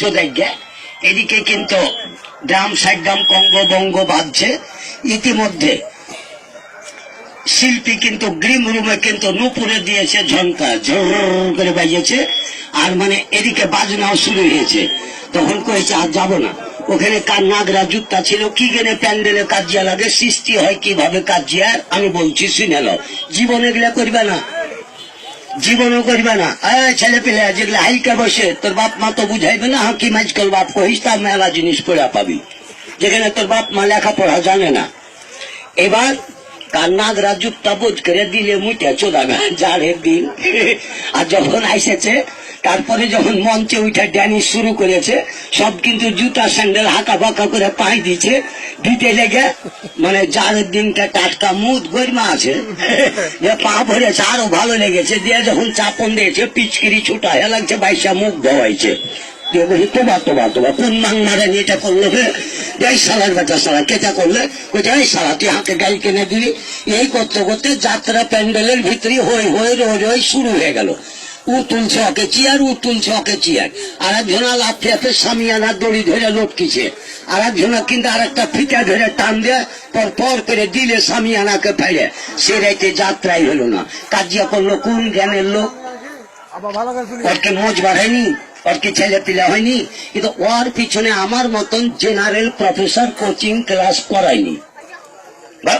চোদাইজ্ঞা এদিকে কিন্তু ড্রাম সাইড্রাম কঙ্গ বঙ্গ বাজছে ইতিমধ্যে শিল্পী কিন্তু গ্রিম রুমে কিন্তু নুপুরে দিয়েছে ঝনকা ঝর করে বাজিয়েছে। আর মানে এদিকে বাজনাও শুরু হয়েছে। তখন কয়েছে, আর যাব না। ওখানে কার নাগরা জুতা ছিল, কি গেনে প্যান্ডেলে কাজিয়া লাগে, সৃষ্টি হয় কীভাবে কাজিয়ার আমি বলছি, শুনে জীবনে এগুলা করবে না। জীবনও করবে না। ছেলে পেলে যেগুলো হাইকা বসে, তোর বাপ মা তো বুঝাইবে না হাঁকি মাইজ বাপ কহিস তা মেলা জিনিস পড়া পাবি। যেখানে তোর বাপ মা লেখাপড়া জানে না। এবার কান্নাগ রাজুকটা বোধ করে দিলে মুইটা চোদানা জাড়ের দিন। আর যখন আইসেছে তারপরে যখন মঞ্চে উঠে ড্যানিশ শুরু করেছে, সব কিন্তু জুতা, স্যান্ডেল হাঁকা বাঁকা করে পাই দিচ্ছে দিতে লেগে মানে যার দিনটা টাটকা মুদ গরিমা আছে, যে পা ভরেছে, আরও ভালো লেগেছে। দিয়ে যখন চাপন দিয়েছে, পিচকিরি ছুটা হয়ে লাগছে বাইশা মুখ ধোয়াইছে কোন মাং এটা করল হে? এই সালার বেটা সালা কেটা করলে? কোথায় এই সালা তুই হাতে গাড়ি কিনে দিবি? এই করতে করতে যাত্রা প্যান্ডেলের ভিতরে হই হই রই রই শুরু হয়ে গেল। উ তুলছে ওকে চেয়ার উ তুলছে ওকে চেয়ার। আর একজনা লাফে লাফে সামিয়ানা দড়ি ধরে লটকিছে। আর একজনা কিন্তু আর একটা ফিতা ধরে টান দেয় পর পর করে দিলে সামিয়ানাকে ফেলে। সে রাইতে যাত্রাই হলো না। কাজিয়া করল কোন জ্ঞানের লোক? ওর কি মোজ বাড়ায়নি ওর কি ছেলে পিলা হয়নি কিন্তু ওর পিছনে আমার মতন জেনারেল প্রফেসর কোচিং ক্লাস করায়নি।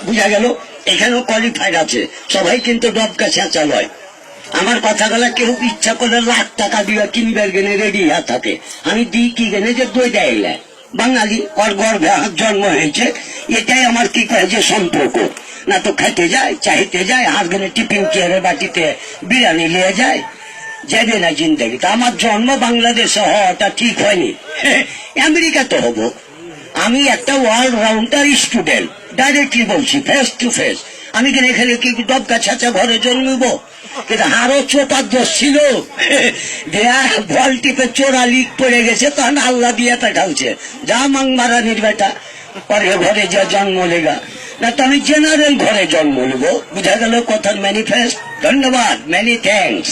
বুঝা গেল এখানেও কোয়ালিফাইড আছে। সবাই কিন্তু ডবকা ছেঁচা লয় আমার কথাগুলো কেউ ইচ্ছা করে লাখ টাকা দিয়ে কিনবার গেলে রেডি হয়ে থাকে। আমি দিই কি গেলে যে দই দেয় বাঙালি ওর গর্ভে হাত জন্ম হয়েছে, এটাই আমার কি কয় যে সম্পর্ক? না তো খেতে যায়, চাইতে যায় হাত গেনে টিফিন চেয়ারে বাটিতে বিরিয়ানি নিয়ে যায় যাবে না জিন্দগি। তা আমার জন্ম বাংলাদেশে, হওয়াটা ঠিক হয়নি। আমেরিকা তো হব। আমি একটা ওয়ার্ল্ড রাউন্ডার স্টুডেন্ট ডাইরেক্টলি বলছি ফেস টু ফেস আমি কেন এখানে কি ডবকা ছাঁচা ঘরে জন্মিব? কিন্তু আরও চোপার দোষ ছিল বল চোরা লিক পড়ে গেছে, তখন আল্লাহ দিয়ে ঢালছে যা মাং মারানির বেটা পরে ঘরে যা জন্ম লেগা। না, তো আমি জেনারেল ঘরে জন্ম নেব। বুঝা গেল কথার ম্যানিফেস্ট ধন্যবাদ মেনি থ্যাংকস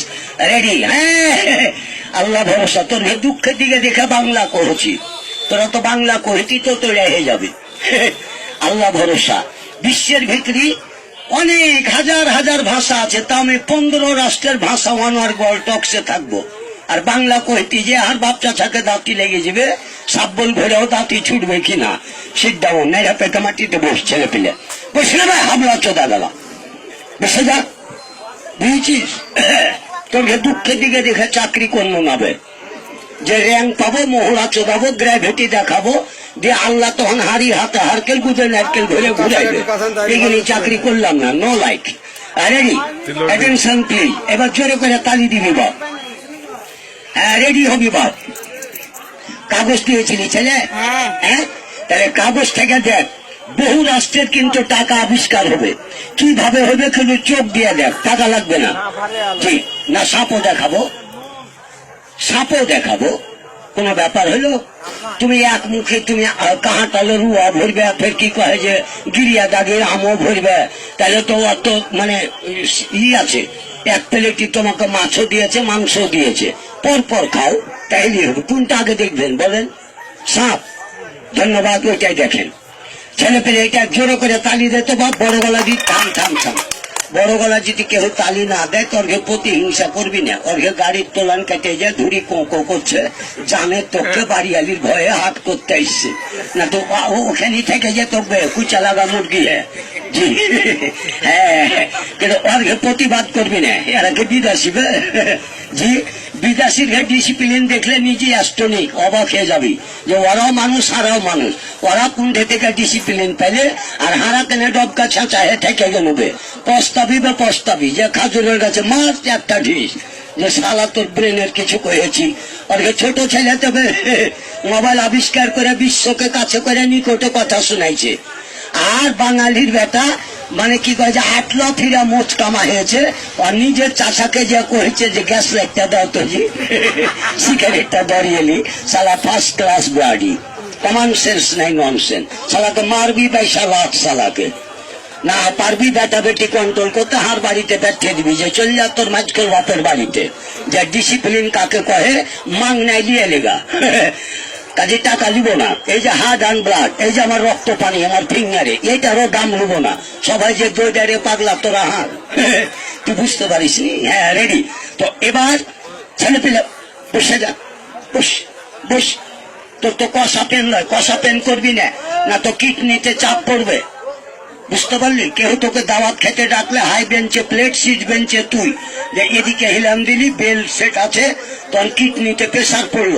রেডি হ্যাঁ। আল্লাহ ভরসা, তোর দুঃখের দিকে দেখে বাংলা করেছি। তোরা তো বাংলা করেছি তো তো রেহে যাবে। আল্লাহ ভরসা। বিশ্বের ভিতরে অনেক হাজার হাজার ভাষা আছে, তা আমি পনেরো রাষ্ট্রের ভাষা ওয়ান আর গল টক্সে থাকব। আর বাংলা কইতি যে, আর বাপ চাচাকে দাঁতি লেগে যাবে, সাব্বল ভরেও দাঁতি ছুটবে কিনা? সিদ্ধাও নেড়া পেটে মাটিতে বস, ছেলে পেলে। বসে না হামলা চোদা গেলা বসে যা। বুঝেছিস? তোকে দুঃখের দিকে দেখে চাকরি করল নাবে যে র্যাঙ্ক পাবো মহড়া চোদাবো গ্র্যাভিটি দেখাবো যে আল্লাহ তখন হাড়ি হাতে হারকেল গুজে নারকেল ঘুরে ঘুরাইবে এগুলি চাকরি করলাম না no like ready attention please এবার জোরে করে তালি দিবি বাপ রেডি হবি বাপ কাগজ দিয়েছিলি ছেলে? হ্যাঁ। হ্যাঁ? তাহলে কাগজ থেকে দেখ। বহু রাষ্ট্রের কিন্তু টাকা আবিষ্কার হবে। কীভাবে হবে কিন্তু চোখ দিয়ে দেখ। টাকা লাগবে না। ঠিক। না সাপও দেখাবো। সাপও দেখাবো। কোনো ব্যাপার হলো তুমি এক মুখে তুমি কাহাটালে রুয়া ভরবে, ফের কি কহে যে গিরিয়া দাগের আমও ভরবে? তাহলে তো অত মানে ই আছে। এক প্লেটই তোমাকে মাছও দিয়েছে মাংস দিয়েছে। পর পর খাও তাইলে হবে। কোনটা আগে দেখবেন বলেন? সাপ। ধন্যবাদ, ওইটাই দেখেন। ছেলে পেলে এটা জোরো করে তালি দেয়, তো বা বড় গলা দি থাম থাম থাম। বড় গলা যদি কেউ তালি না দেয় তোর প্রতি প্রতিহিংসা করবি না। ওরকে গাড়ির তোলান কেটে যায়, ধুড়ি কো কো করছে। জানে তোকে বাড়িয়ালির ভয়ে হাত করতে আসছে না তো ওখানে থেকে যে তোর কুচা লাগা মুরগি হ্যাঁ জি। হ্যাঁ। কিন্তু ওরকে প্রতিবাদ করবি না। এরাকে কে বে। জি। বিদেশির ডিসিপ্লিন দেখলে নিজেই অ্যাস্টনিক অবাক হয়ে যাবি। যে ওরাও মানুষ হারাও মানুষ। ওরা কুণ্ঠে থেকে ডিসিপ্লিন পেলে আর হারা কেনে ডবকা ছাঁচা হে থেকে গেলবে। পস্তাবি বা পস্তাবি, যে খাজুরের কাছে মার একটা ঢিস। যে সালা তোর ব্রেনের কিছু কয়েছি। ওরকে ছোট ছেলে তবে মোবাইল আবিষ্কার করে বিশ্বকে কাছে করে নিকটে কথা শুনাইছে। আর বাঙালির বেটা মানে কি কয় যে আটলা ফিরা মোচ কামা হয়েছে, আর নিজের চাষাকে যে করেছে যে গ্যাস লাইটটা দাও তো জি, সিগারেটটা ধরিয়েলি সালা ফার্স্ট ক্লাস গাড়ি কমন সেন্স নাই নন সেন্স সালাকে মারবি ভাই সালা সালাকে না, পারবি বেটা বেটি কন্ট্রোল করতে, হার বাড়িতে ব্যাঠিয়ে দিবি যে চল যা তোর মাঝকে বাপের বাড়িতে। যে ডিসিপ্লিন কাকে কহে, মাং নাই দিয়ে লেগা। কাজে টাকা নিব না, এই যে হার্ট অ্যান্ড ব্লাড এই যে আমার রক্ত পানি, আমার ফিঙ্গারে এইটারও দাম নেব না। সবাই যে দইটারে পাগলা, তোরা হার তুই বুঝতে পারিস নি? হ্যাঁ রেডি তো এবার ছেলে পেলে, বসে যা। বস বস। তোর তো কষা পেন নয় কষা পেন করবি না। না তো কিডনিতে চাপ পড়বে। বুঝতে পারলি? কেউ তোকে দাওয়াত খেতে ডাকলে হাই বেঞ্চে প্লেট সিট বেঞ্চে তুই। যে এদিকে হিলাম দিলি বেল সেট আছে, তোর কিডনিতে প্রেশার পড়ল।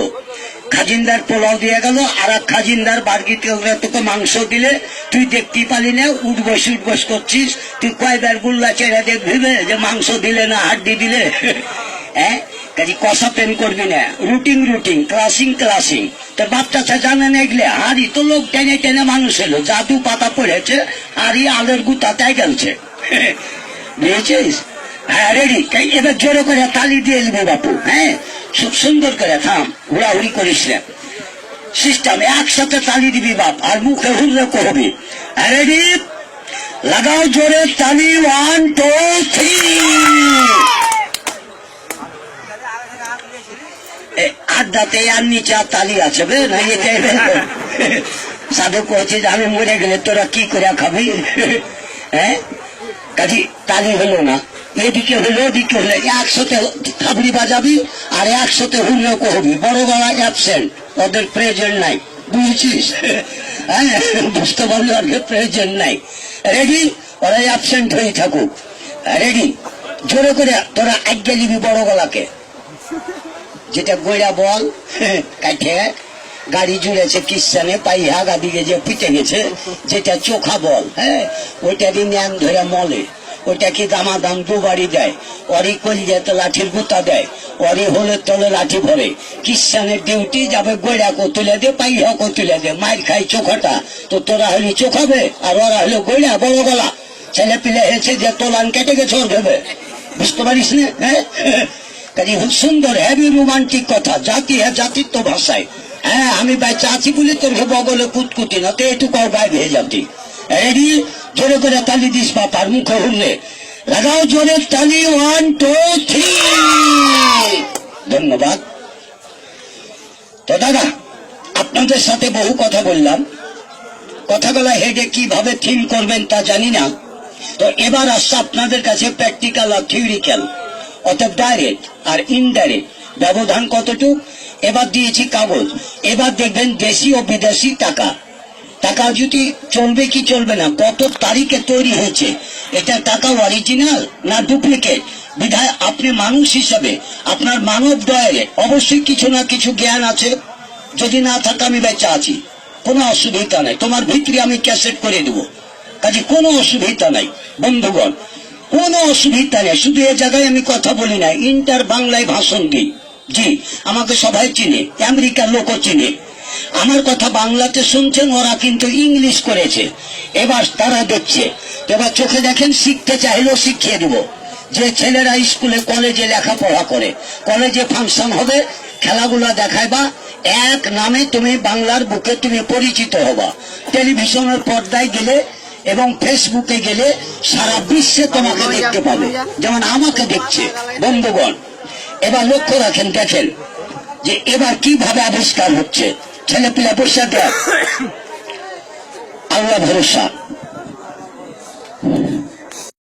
খাজিনদার পোলাও দিয়ে গেল, আর এক খাজিনদার বার্গিতে তোকে মাংস দিলে, তুই দেখতে পালি না, উঠবস উঠবস করছিস, তুই কয়বার গুল্লা চেড়ে দেখবি যে মাংস দিলে না, হাড্ডি দিলে? হ্যাঁ? কাজে কষা পেন করবি না। রুটিং রুটিং ক্লাসিং ক্লাসিং তোর বাচ্চা জানে না এগুলো। হাড়ি তো লোক টেনে টেনে মানুষ এলো জাদু পাতা পড়েছে হাড়ি আলের গুতাটাই গেলছে। বুঝেছিস? হ্যাঁ রেডি এবার জোরে করে তালি দিয়ে দিবে বাপু হ্যাঁ? খুব সুন্দর করে, থাম হুড়াহুড়ি করিস না সিস্টেম একসাথে তালি দিবি বাপ, আর মুখে হুড়লে করবি। রেডি লাগাও জোরে তালি ওয়ান টু থ্রি আড্ডাতে আর নিচে আর তালি আছে, বে, না সাধু কয়েছে যে আমি মরে গেলে তোরা কি করে খাবি? হ্যাঁ কাজে, তালি হলো না। এদিকে হলো ওদিকে হলো একসাথে থাবড়ি বাজাবি আর একসাথে হুল্লো কহবি বড় গলা অ্যাবসেন্ট ওদের প্রেজেন্ট নাই। বুঝছিস? হ্যাঁ বুঝতে পারল আর প্রেজেন্ট নাই। রেডি ওরা অ্যাবসেন্ট হয়ে থাকুক। রেডি জোরে করে তোরা আজ্ঞা দিবি বড় গলাকে। যেটা গোড়া বল কাঠে গাড়ি জুড়েছে কিসানে পাইহা গাদিকে যে পিটে গেছে, যেটা চোখা বল হ্যাঁ ওইটা ন্যান ধরে মলে। ওইটা কি দামা দাম দু বাড়ি দেয়? অরি কলিজায় তো লাঠির গুতা দেয়। অরি হলে তলে লাঠি ভরে। কিসানের ডিউটি যাবে গোড়া কো তুলে দে, পাইহা কো তুলে দে। মায়ের খাই চোখাটা। তো তোরা হলি চোখাবে আর ওরা হলো গোড়া বড় গলা ছেলে পিলে হেছে যে তোলান কেটে গেছে ওর ভেবে। বুঝতে পারিস না? হ্যাঁ? কাজে সুন্দর হেভি রোমান্টিক কথা। জাতি হ্যাঁ জাতিত্ব ভাষায়। হ্যাঁ আমি বাচ্চা চাচি বলে তোর বগলে কুতকুতি না। তো এটুকু গায়ে ভেয়ে যাবি জোরে করে তালি দিস বাপার মুখে হুললে লাগাও জোরে তালি ওয়ান টু থ্রি ধন্যবাদ। তো দাদা, আপনাদের সাথে বহু কথা বললাম। কথাগুলো হেডে কীভাবে থিম করবেন তা জানি না। তো এবার আসছে আপনাদের কাছে প্র্যাকটিক্যাল আর থিওরিক্যাল অর্থাৎ ডাইরেক্ট আর ইনডাইরেক্ট ব্যবধান কতটুক? এবার দিয়েছি কাগজ। এবার দেখবেন দেশি ও বিদেশি টাকা। টাকা যদি চলবে কি চলবে না? কত তারিখে তৈরি হয়েছে? এটা টাকা অরিজিনাল না ডুপ্লিকেট বিধায় আপনি মানুষ হিসাবে, আপনার মানব দয়ারে অবশ্যই কিছু না কিছু জ্ঞান আছে। যদি না থাকে আমি বেঁচে আছি। কোনো অসুবিধা নাই। তোমার ভিতরে আমি ক্যাসেট করে দেবো। কাজে কোনো অসুবিধা নাই, বন্ধুগণ। কোনো অসুবিধা নেই। শুধু এ জায়গায় আমি কথা বলি না, ইন্টার বাংলায় ভাষণ দিই। জি, আমাকে সবাই চিনে, আমেরিকার লোকও চিনে। আমার কথা বাংলাতে শুনছেন, ওরা কিন্তু ইংলিশ করেছে। এবার তারা দেখছে। এবার চোখে দেখেন, শিখতে চাইলেও শিখিয়ে দেব। যে ছেলেরা স্কুলে, কলেজে লেখাপড়া করে, কলেজে ফাংশন হবে, খেলাগুলো দেখাইবা, এক নামে তুমি বাংলার বুকে তুমি পরিচিত হবা। টেলিভিশনের পর্দায় গেলে এবং ফেসবুকে গেলে সারা বিশ্বে তোমাকে দেখতে পাবে। যেমন আমাকে দেখছে, বন্ধুগণ। এবার লক্ষ্য রাখেন, দেখেন যে এবার কীভাবে আবিষ্কার হচ্ছে। ছেলে পিলা বসে দেখ আল্লাহ ভরসা।